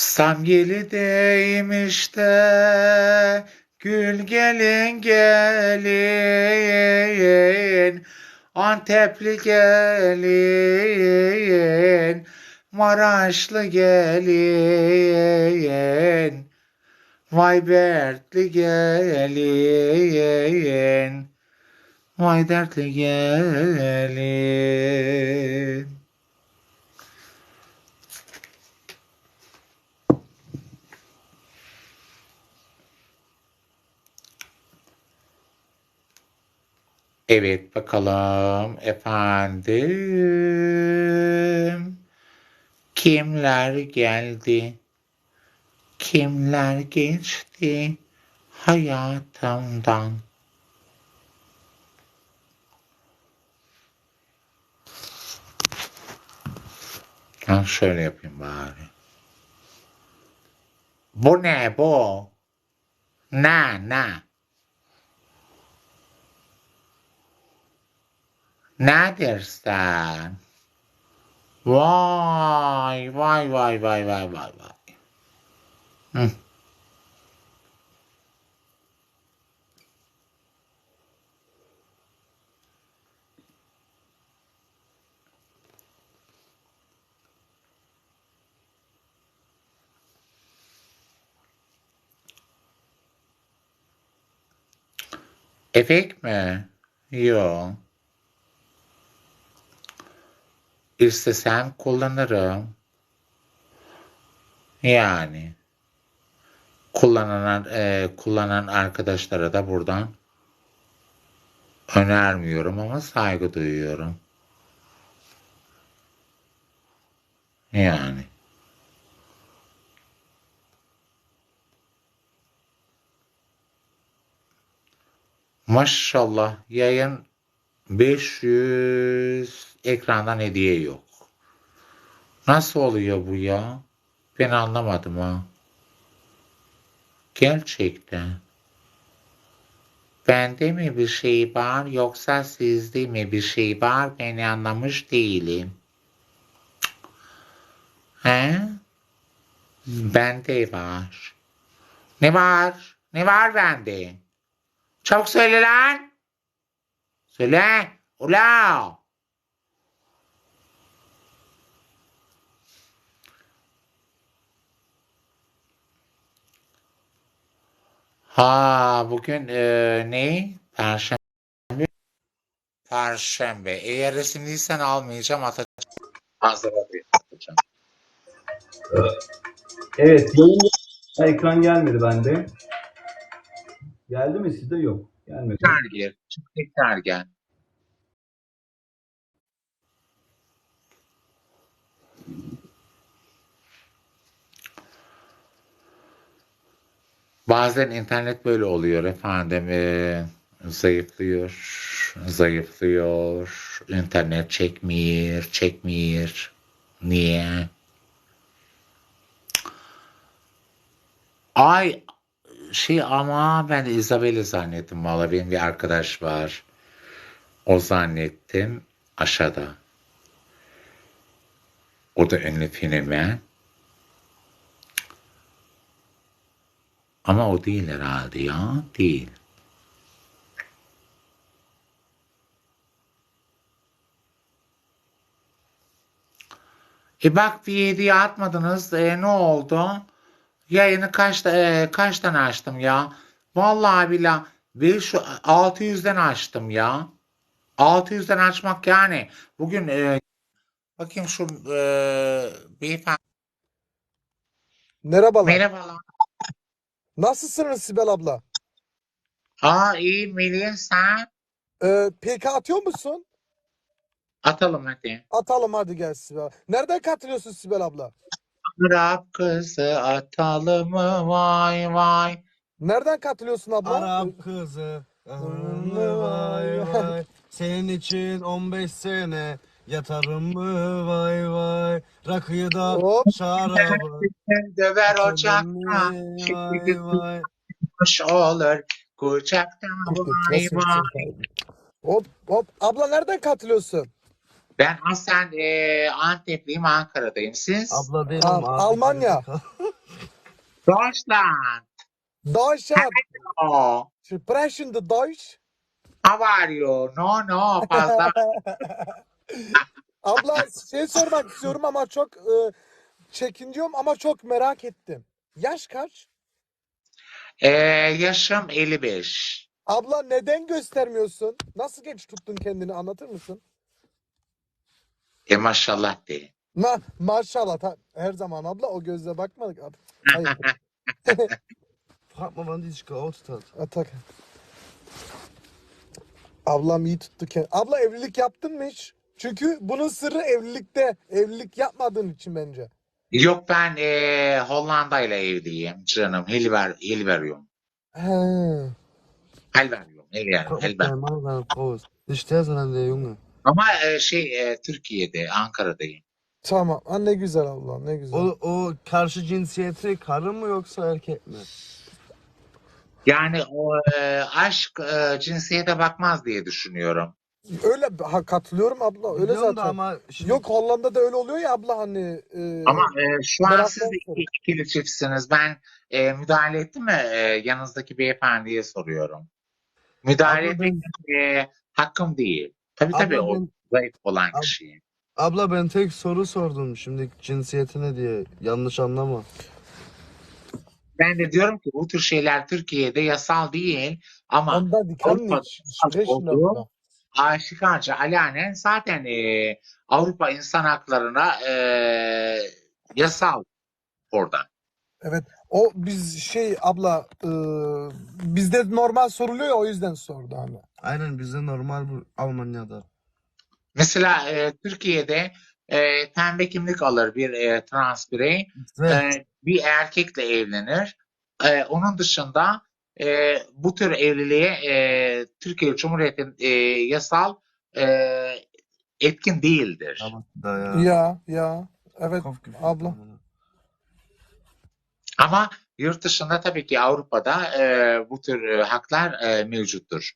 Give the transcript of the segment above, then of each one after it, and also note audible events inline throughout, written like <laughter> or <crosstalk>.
Samyeli'deymiş de gül gelin gelin Antepli gelin Maraşlı gelin Vay Bertli gelin Vay dertli gelin Evet bakalım efendim. Kimler geldi? Kimler geçti hayatımdan? Ben şöyle yapayım bari. Bu ne bu? Ne ne? Nedir sen? Vay vay vay vay vay vay vay. Hı. Efekt mi? Yok. İstesem kullanırım. Yani kullanan e, kullanan arkadaşlara da buradan önermiyorum ama saygı duyuyorum. Yani maşallah yayın 500 ekrandan hediye yok. Nasıl oluyor bu ya? Ben anlamadım ha. Gerçekten. Bende mi bir şey var yoksa sizde mi bir şey var ben anlamış değilim. He? Bende var. Ne var? Ne var bende? Çabuk söyle lan. Söyle. Ula. Ha bugün e, ne? Perşembe. Perşembe. Eğer resimliysen almayacağım atacağım. Hazır atacağım. Evet, yayın ekran gelmedi bende. Geldi mi sizde? Yok. Gelmedi. Gir. Tekrar gel. Bazen internet böyle oluyor efendim. eee, zayıflıyor, zayıflıyor. İnternet çekmiyor, çekmiyor. Niye? Ay şey ama ben de Isabel'i zannettim. Valla benim bir arkadaş var. O zannettim aşağıda. O da ünlü fenomen. Ama o değil herhalde ya. Değil. E bak bir hediye atmadınız. E, ne oldu? Yayını kaçta, e, kaçtan açtım ya? Vallahi billahi bir şu 600'den açtım ya. 600'den açmak yani. Bugün e, bakayım şu e, beyefendi. Merhabalar. Merhabalar. Nasılsınız Sibel abla? Aa iyi Melih sen. Ee, PK atıyor musun? Atalım hadi. Atalım hadi gel Sibel. Nereden katılıyorsun Sibel abla? Arap kızı atalım mı vay vay. Nereden katılıyorsun abla? Arap kızı ahırlı vay vay Senin için 15 sene yatarım mı vay vay Rakıyı da Hop. şarabı Döver ocakta. vay vay Kuş olur. Kucakta vay vay. Hop hop. Abla nereden katılıyorsun? Ben aslen e, Antepliyim Ankara'dayım. Siz? Abla benim Al- abi. Almanya. <laughs> Deutschland. Deutschland. Oh. Sprechen the Deutsch. How are you? No no fazla. <laughs> Abla şey sormak istiyorum ama çok e, çekiniyorum ama çok merak ettim. Yaş kaç? Ee, yaşım 55. Abla neden göstermiyorsun? Nasıl genç tuttun kendini anlatır mısın? E maşallah de. Ma maşallah ta- her zaman abla o gözle bakmadık abi. Hayır. Frag mal, wann die sich geoutet hat. Atak. Ablam iyi tuttu kendini. Abla evlilik yaptın mı hiç? Çünkü bunun sırrı evlilikte. Evlilik yapmadığın için bence. Yok ben e, Hollanda ile evliyim canım. Hilver, Hilverium. He. Hilverium. Hilverium. Guck, ob Hilver. der Mann seine Frau ist. Nicht der, sondern der Junge. Ama e, şey e, Türkiye'de, Ankara'dayım. Tamam. Ha, ne güzel abla ne güzel. O, o karşı cinsiyeti karı mı yoksa erkek mi? Yani o e, aşk e, cinsiyete bakmaz diye düşünüyorum. Öyle ha, katılıyorum abla. Öyle Biliyorum da zaten. ama şimdi Yok Hollanda'da öyle oluyor ya abla hani. e, Ama e, şu an siz de iki, ikili çiftsiniz. Ben e, müdahale ettim mi e, yanınızdaki beyefendiye soruyorum. Müdahale Abla etmek e, hakkım değil. Tabii Abla tabii o ben- zayıf olan Ab- kişiye. abla ben tek soru sordum şimdi cinsiyeti ne diye. Yanlış anlama. Ben de diyorum ki bu tür şeyler Türkiye'de yasal değil ama Onda die kann Avrupa- nicht sprechen oldu. abla. aşikarca alanen zaten e, Avrupa İnsan Hakları'na e, yasal orada. Evet. O biz şey abla e, bizde normal soruluyor ya o yüzden sordu hani. Aynen bizde normal bu Almanya'da. Mesela e, Türkiye'de e, pembe kimlik alır bir e, trans birey. Ve E, bir erkekle evlenir. E, onun dışında e, bu tür evliliğe e, Türkiye Cumhuriyeti'nin e, yasal e, etkin değildir. da ya. Ya. Evet Kopfgefühl abla. Ama yurt dışında tabii ki Avrupa'da e, bu tür e, haklar e, mevcuttur.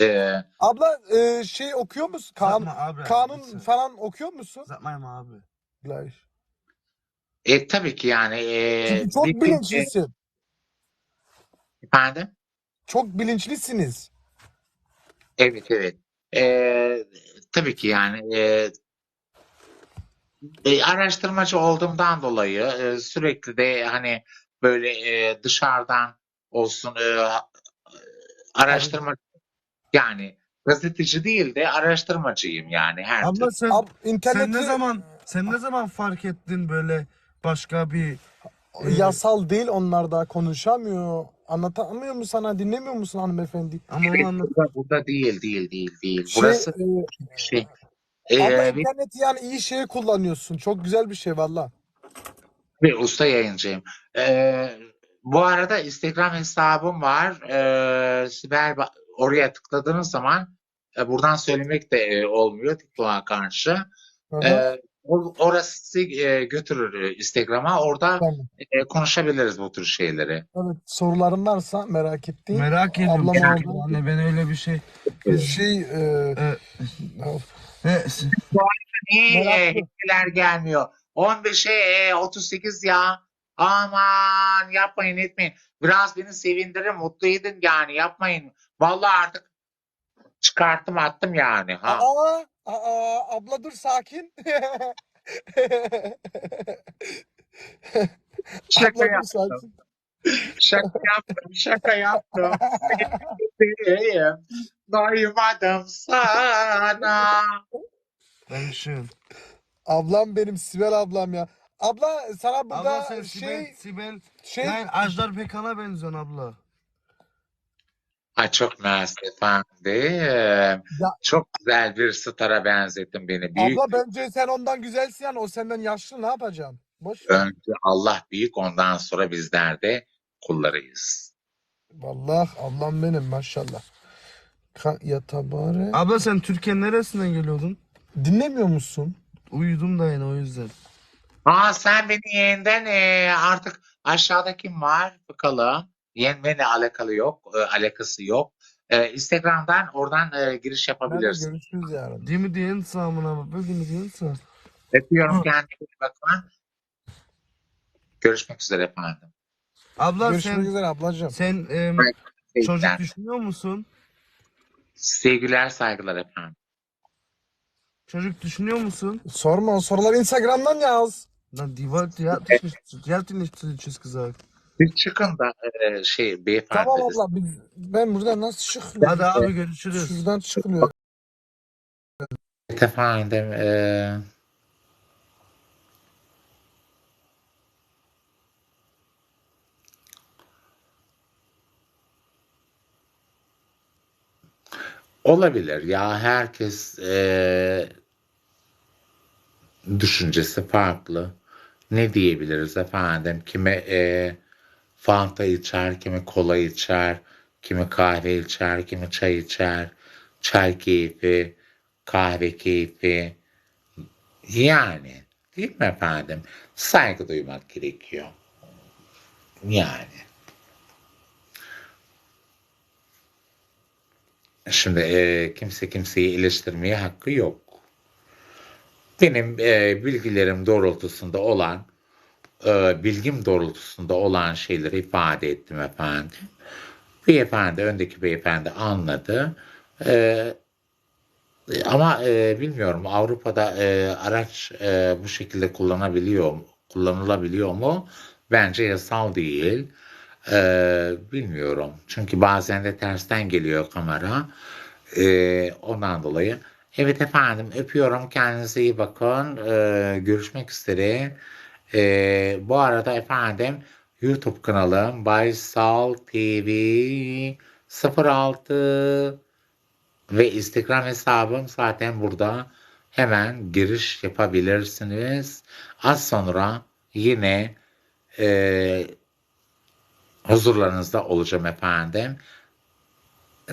E, Abla e, şey okuyor musun? Kan, abi. kanun bitte. falan okuyor musun? Sag mal mal abi. Gleich. e, tabii ki yani e, Çünkü çok bir- bilinçlisin. efendim? Çok bilinçlisiniz. Evet evet. Ee, tabii ki yani e, e, araştırmacı olduğumdan dolayı e, sürekli de hani böyle e, dışarıdan olsun e, araştırma yani gazeteci değil de araştırmacıyım yani her Abla türlü. sen Ab, sen ne zaman sen ne zaman fark ettin böyle başka bir e, yasal değil onlar da konuşamıyor. Anlatamıyor mu sana? Dinlemiyor musun hanımefendi? ama onu anlat. Burada, burada değil değil değil değil. Şey, Burası e, şey. Abla Ee, bir, interneti yani iyi şeye kullanıyorsun. Çok güzel bir şey valla. bir usta yayıncıyım. Ee, bu arada Instagram hesabım var. Ee, Sibel Ba- oraya tıkladığınız zaman e, buradan söylemek de e, olmuyor TikTok'a karşı. Hı hı. Ee, orası e, götürür e, Instagram'a. Orada Tamam. e, konuşabiliriz bu tür şeyleri. Evet soruların varsa merak ettiğin. Merak ediyorum. Ablam çünkü. Anne ben öyle bir şey. Şey e, E, s- Niye e, hediyeler gelmiyor? 15'e e, 38 ya. Aman yapmayın etmeyin. Biraz beni sevindirin, mutlu edin yani yapmayın. Vallahi artık çıkarttım attım yani. Ha. aa, aa, abla dur sakin. <laughs> Şaka abla dur yaptım. sakin. Şaka yaptım. Şaka yaptım. <laughs> Doymadım sana. ben schön. Ablam benim Sibel ablam ya. Abla sana burada Abla sen Sibel, şey Sibel, şey yani Ajdar Pekan'a benziyorsun abla. Ay çok mersi efendim. Ya- Çok güzel bir stara benzettin beni. Büyük abla bence sen ondan güzelsin yani o senden yaşlı ne yapacaksın? Boş ver. Önce Allah büyük ondan sonra bizler de kullarıyız. Vallahi ablam benim maşallah. Ka ya tabare. Abla sen Türkiye'nin neresinden geliyordun? Dinlemiyor musun? Uyudum da yine o yüzden. Aa sen beni yeniden e, artık aşağıda kim var bakalım. Yenmeyle alakalı yok, e, alakası yok. E, Instagram'dan oradan e, giriş yapabilirsin. görüşürüz yarın. Değil mi diyen sağımın abi? Bugün diyen sağ? Öpüyorum iyi bakın. Görüşmek üzere efendim. Abla Görüşmek sen üzere ablacığım. sen em, çocuk Sevgiler, düşünüyor musun? sevgiler saygılar efendim. Çocuk düşünüyor musun? Sorma o soruları Instagram'dan yaz. Die hat dich nicht, die hat Bir çıkın da e, şey beyefendi. Tamam abla biz, ben buradan nasıl çıkıyorum? Hadi abi görüşürüz. Şuradan çıkılıyor. Efendim e, olabilir ya herkes e, düşüncesi farklı. Ne diyebiliriz efendim? Kime e, Fanta içer, kimi kola içer, kimi kahve içer, kimi çay içer, çay keyfi, kahve keyfi. Yani değil mi efendim? Saygı duymak gerekiyor. Yani. Şimdi e, kimse kimseyi eleştirmeye hakkı yok. Benim e, bilgilerim doğrultusunda olan, e, bilgim doğrultusunda olan şeyleri ifade ettim efendim. Beyefendi, öndeki beyefendi anladı. E, ama e, bilmiyorum Avrupa'da e, araç e, bu şekilde kullanabiliyor kullanılabiliyor mu? Bence yasal değil. E, bilmiyorum. Çünkü bazen de tersten geliyor kamera. E, ondan dolayı. Evet efendim öpüyorum. Kendinize iyi bakın. E, görüşmek üzere. E, bu arada efendim YouTube kanalım Baysal TV 06 ve Instagram hesabım zaten burada. Hemen giriş yapabilirsiniz. Az sonra yine e, huzurlarınızda olacağım efendim.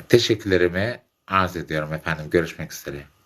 Teşekkürlerimi arz ediyorum efendim. Görüşmek üzere.